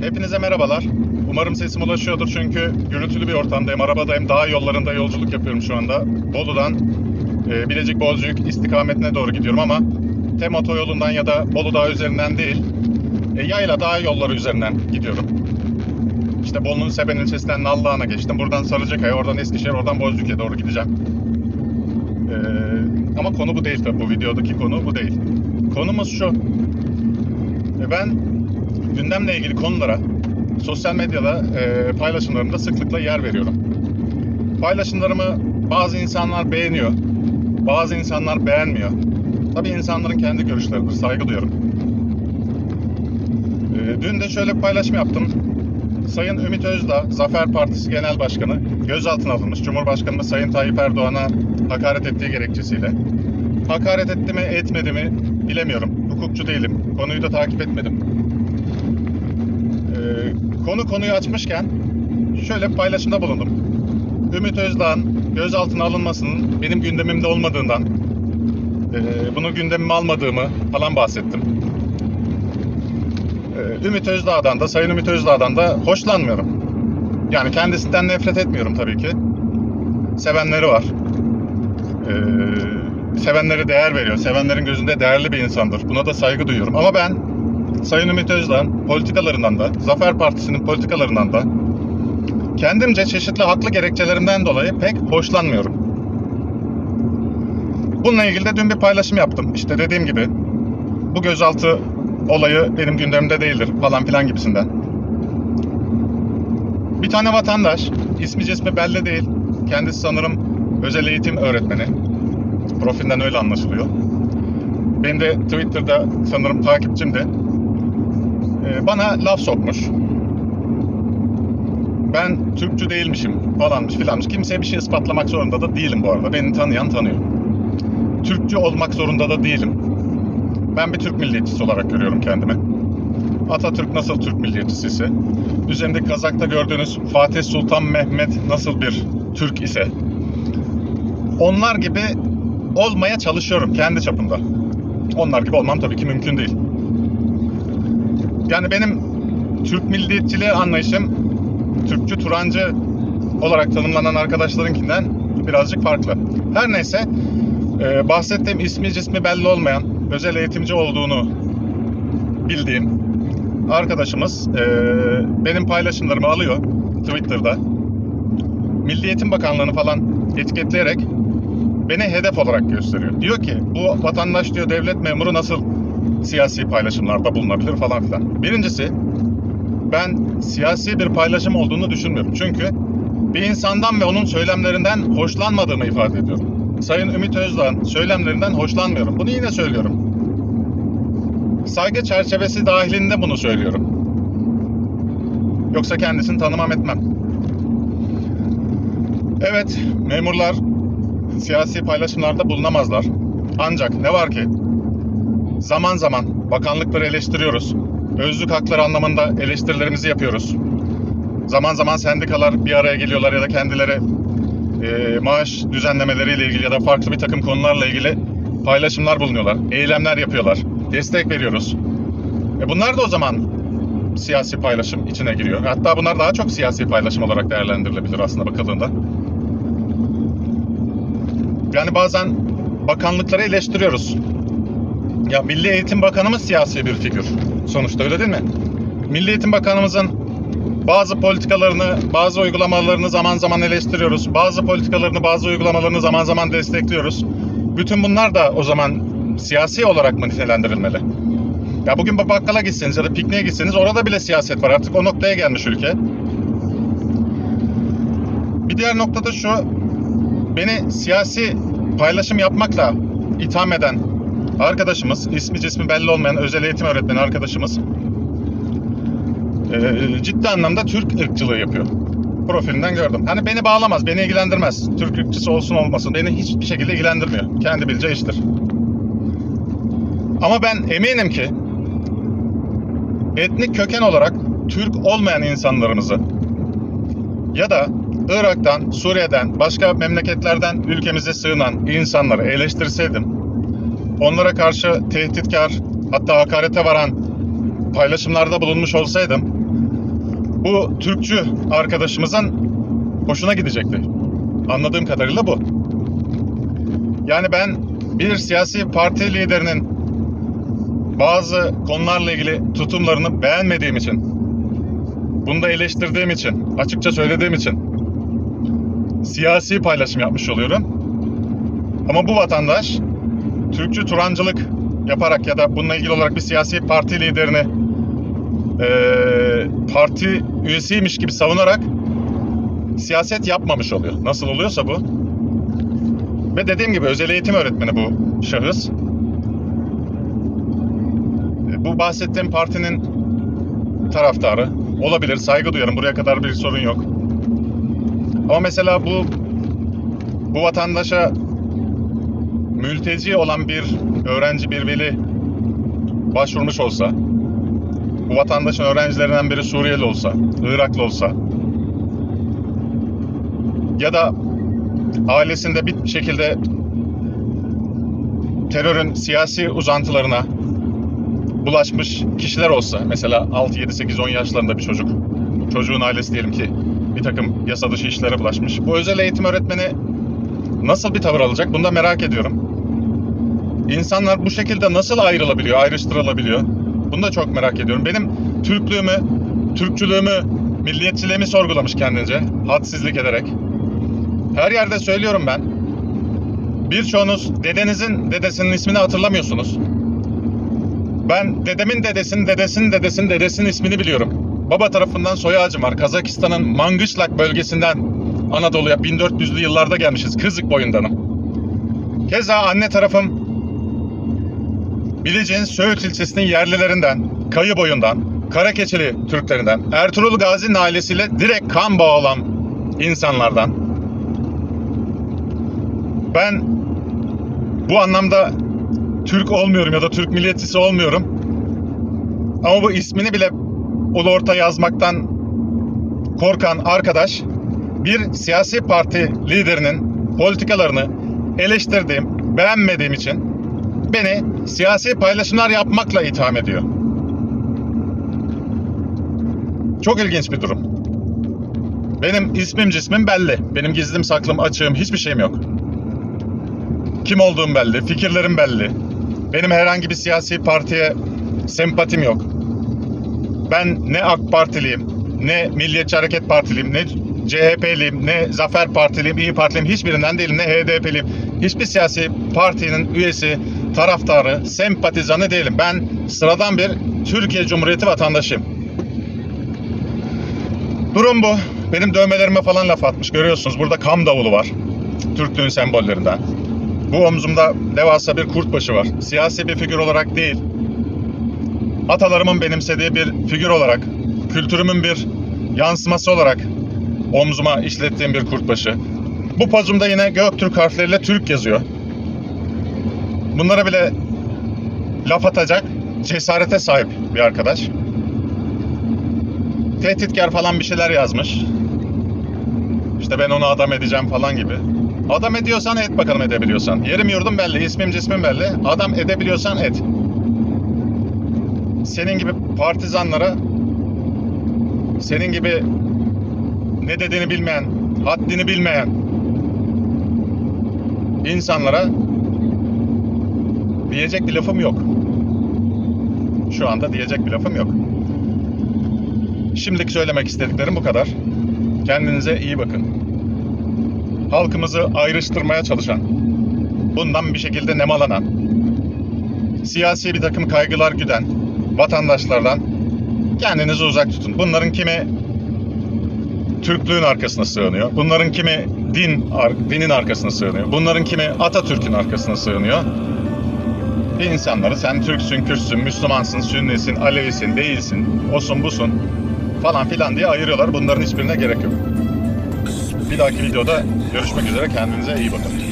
Hepinize merhabalar. Umarım sesim ulaşıyordur çünkü gürültülü bir ortamdayım. Arabadayım. Dağ yollarında yolculuk yapıyorum şu anda. Bolu'dan e, Bilecik Bozüyük istikametine doğru gidiyorum ama Tem otoyolundan ya da Bolu Dağı üzerinden değil, e, yayla dağ yolları üzerinden gidiyorum. İşte Bolu'nun Seben ilçesinden Nallıhan'a geçtim. Buradan Sarıcakaya, oradan Eskişehir, oradan Bozüyük'e doğru gideceğim. E, ama konu bu değil tabii. Bu videodaki konu bu değil. Konumuz şu. E, ben gündemle ilgili konulara sosyal medyada e, paylaşımlarımda sıklıkla yer veriyorum. Paylaşımlarımı bazı insanlar beğeniyor, bazı insanlar beğenmiyor. Tabii insanların kendi görüşleridir, saygı duyuyorum. E, dün de şöyle bir paylaşım yaptım. Sayın Ümit Özdağ, Zafer Partisi Genel Başkanı gözaltına alınmış. Cumhurbaşkanımız Sayın Tayyip Erdoğan'a hakaret ettiği gerekçesiyle. Hakaret etti mi, etmedi mi bilemiyorum. Hukukçu değilim. Konuyu da takip etmedim. Ee, konu konuyu açmışken şöyle bir paylaşımda bulundum. Ümit Özdağ'ın gözaltına alınmasının benim gündemimde olmadığından, e, bunu gündemime almadığımı falan bahsettim. Ee, Ümit Özdağ'dan da, Sayın Ümit Özdağ'dan da hoşlanmıyorum. Yani kendisinden nefret etmiyorum tabii ki. Sevenleri var. Ee, sevenlere değer veriyor. Sevenlerin gözünde değerli bir insandır. Buna da saygı duyuyorum. Ama ben Sayın Ümit Özdağ'ın politikalarından da, Zafer Partisi'nin politikalarından da kendimce çeşitli haklı gerekçelerimden dolayı pek hoşlanmıyorum. Bununla ilgili de dün bir paylaşım yaptım. İşte dediğim gibi bu gözaltı olayı benim gündemimde değildir falan filan gibisinden. Bir tane vatandaş, ismi cismi belli değil, kendisi sanırım özel eğitim öğretmeni. Profilden öyle anlaşılıyor. Benim de Twitter'da sanırım takipçimdi. Ee, bana laf sokmuş. Ben Türkçü değilmişim falanmış filanmış. Kimseye bir şey ispatlamak zorunda da değilim bu arada. Beni tanıyan tanıyor. Türkçü olmak zorunda da değilim. Ben bir Türk milliyetçisi olarak görüyorum kendimi. Atatürk nasıl Türk milliyetçisi? Üzerinde kazakta gördüğünüz Fatih Sultan Mehmet nasıl bir Türk ise onlar gibi olmaya çalışıyorum kendi çapımda. Onlar gibi olmam tabii ki mümkün değil. Yani benim Türk milliyetçiliği anlayışım Türkçü Turancı olarak tanımlanan arkadaşlarınkinden birazcık farklı. Her neyse e, bahsettiğim ismi cismi belli olmayan özel eğitimci olduğunu bildiğim arkadaşımız e, benim paylaşımlarımı alıyor Twitter'da. Milli Eğitim Bakanlığı'nı falan etiketleyerek beni hedef olarak gösteriyor. Diyor ki bu vatandaş diyor devlet memuru nasıl siyasi paylaşımlarda bulunabilir falan filan. Birincisi ben siyasi bir paylaşım olduğunu düşünmüyorum. Çünkü bir insandan ve onun söylemlerinden hoşlanmadığımı ifade ediyorum. Sayın Ümit Özdağ'ın söylemlerinden hoşlanmıyorum. Bunu yine söylüyorum. Saygı çerçevesi dahilinde bunu söylüyorum. Yoksa kendisini tanımam etmem. Evet, memurlar siyasi paylaşımlarda bulunamazlar. Ancak ne var ki zaman zaman bakanlıkları eleştiriyoruz. Özlük hakları anlamında eleştirilerimizi yapıyoruz. Zaman zaman sendikalar bir araya geliyorlar ya da kendileri e, maaş düzenlemeleriyle ilgili ya da farklı bir takım konularla ilgili paylaşımlar bulunuyorlar. Eylemler yapıyorlar. Destek veriyoruz. E bunlar da o zaman siyasi paylaşım içine giriyor. Hatta bunlar daha çok siyasi paylaşım olarak değerlendirilebilir aslında bakıldığında. Yani bazen bakanlıkları eleştiriyoruz. Ya Milli Eğitim Bakanımız siyasi bir figür. Sonuçta öyle değil mi? Milli Eğitim Bakanımızın bazı politikalarını, bazı uygulamalarını zaman zaman eleştiriyoruz. Bazı politikalarını, bazı uygulamalarını zaman zaman destekliyoruz. Bütün bunlar da o zaman siyasi olarak mı nitelendirilmeli? Ya bugün bakkala gitseniz ya da pikniğe gitseniz orada bile siyaset var. Artık o noktaya gelmiş ülke. Bir diğer noktada şu. Beni siyasi paylaşım yapmakla itham eden arkadaşımız, ismi cismi belli olmayan özel eğitim öğretmeni arkadaşımız e, ciddi anlamda Türk ırkçılığı yapıyor. Profilinden gördüm. Hani beni bağlamaz, beni ilgilendirmez. Türk ırkçısı olsun olmasın beni hiçbir şekilde ilgilendirmiyor. Kendi bileceği iştir. Ama ben eminim ki etnik köken olarak Türk olmayan insanlarımızı ya da Irak'tan, Suriye'den, başka memleketlerden ülkemize sığınan insanları eleştirseydim, onlara karşı tehditkar, hatta hakarete varan paylaşımlarda bulunmuş olsaydım, bu Türkçü arkadaşımızın hoşuna gidecekti. Anladığım kadarıyla bu. Yani ben bir siyasi parti liderinin bazı konularla ilgili tutumlarını beğenmediğim için, bunu da eleştirdiğim için, açıkça söylediğim için siyasi paylaşım yapmış oluyorum. Ama bu vatandaş Türkçü Turancılık yaparak ya da bununla ilgili olarak bir siyasi parti liderini eee, parti üyesiymiş gibi savunarak siyaset yapmamış oluyor. Nasıl oluyorsa bu. Ve dediğim gibi özel eğitim öğretmeni bu şahıs. E, Bu bahsettiğim partinin taraftarı. Olabilir, saygı duyarım. Buraya kadar bir sorun yok. Ama mesela bu bu vatandaşa mülteci olan bir öğrenci, bir veli başvurmuş olsa, bu vatandaşın öğrencilerinden biri Suriyeli olsa, Iraklı olsa ya da ailesinde bir şekilde terörün siyasi uzantılarına bulaşmış kişiler olsa mesela 6 7 8 10 yaşlarında bir çocuk çocuğun ailesi diyelim ki bir takım yasa dışı işlere bulaşmış. Bu özel eğitim öğretmeni nasıl bir tavır alacak? Bunu da merak ediyorum. İnsanlar bu şekilde nasıl ayrılabiliyor, ayrıştırılabiliyor? Bunu da çok merak ediyorum. Benim Türklüğümü, Türkçülüğümü, milliyetçiliğimi sorgulamış kendince. Hadsizlik ederek. Her yerde söylüyorum ben. Birçoğunuz dedenizin dedesinin ismini hatırlamıyorsunuz. Ben dedemin dedesinin dedesinin dedesinin dedesinin ismini biliyorum. Baba tarafından soy ağacım var. Kazakistan'ın Mangışlak bölgesinden Anadolu'ya 1400'lü yıllarda gelmişiz. Kızık boyundanım. Keza anne tarafım Bilecik'in Söğüt ilçesinin yerlilerinden, Kayı boyundan, Karakeçili Türklerinden, Ertuğrul Gazi'nin ailesiyle direkt kan bağı olan insanlardan. Ben bu anlamda Türk olmuyorum ya da Türk milliyetçisi olmuyorum. Ama bu ismini bile ulu orta yazmaktan korkan arkadaş bir siyasi parti liderinin politikalarını eleştirdiğim, beğenmediğim için beni siyasi paylaşımlar yapmakla itham ediyor. Çok ilginç bir durum. Benim ismim cismim belli. Benim gizlim saklım açığım hiçbir şeyim yok. Kim olduğum belli, fikirlerim belli. Benim herhangi bir siyasi partiye sempatim yok. Ben ne AK Partiliyim, ne Milliyetçi Hareket Partiliyim, ne CHP'liyim, ne Zafer Partiliyim, İyi Partiliyim, hiçbirinden değilim, ne HDP'liyim. Hiçbir siyasi partinin üyesi, taraftarı, sempatizanı değilim. Ben sıradan bir Türkiye Cumhuriyeti vatandaşıyım. Durum bu. Benim dövmelerime falan laf atmış. Görüyorsunuz burada kam davulu var. Türklüğün sembollerinden. Bu omzumda devasa bir kurt başı var. Siyasi bir figür olarak değil. Atalarımın benimsediği bir figür olarak, kültürümün bir yansıması olarak omzuma işlettiğim bir kurt başı. Bu pozumda yine Göktürk harfleriyle Türk yazıyor. Bunlara bile laf atacak cesarete sahip bir arkadaş. Tehditkar falan bir şeyler yazmış. İşte ben onu adam edeceğim falan gibi. Adam ediyorsan et bakalım edebiliyorsan. Yerim yurdum belli, ismim cismim belli. Adam edebiliyorsan et. Senin gibi partizanlara, senin gibi ne dediğini bilmeyen, haddini bilmeyen insanlara diyecek bir lafım yok. Şu anda diyecek bir lafım yok. Şimdilik söylemek istediklerim bu kadar. Kendinize iyi bakın. Halkımızı ayrıştırmaya çalışan, bundan bir şekilde nemalanan, siyasi bir takım kaygılar güden vatandaşlardan kendinizi uzak tutun. Bunların kimi Türklüğün arkasına sığınıyor. Bunların kimi din dinin arkasına sığınıyor. Bunların kimi Atatürk'ün arkasına sığınıyor. İnsanları sen Türksün, Kürtsün, Müslümansın, Sünnisin, Alevisin, değilsin, osun busun falan filan diye ayırıyorlar. Bunların hiçbirine gerek yok. Bir dahaki videoda görüşmek üzere. Kendinize iyi bakın.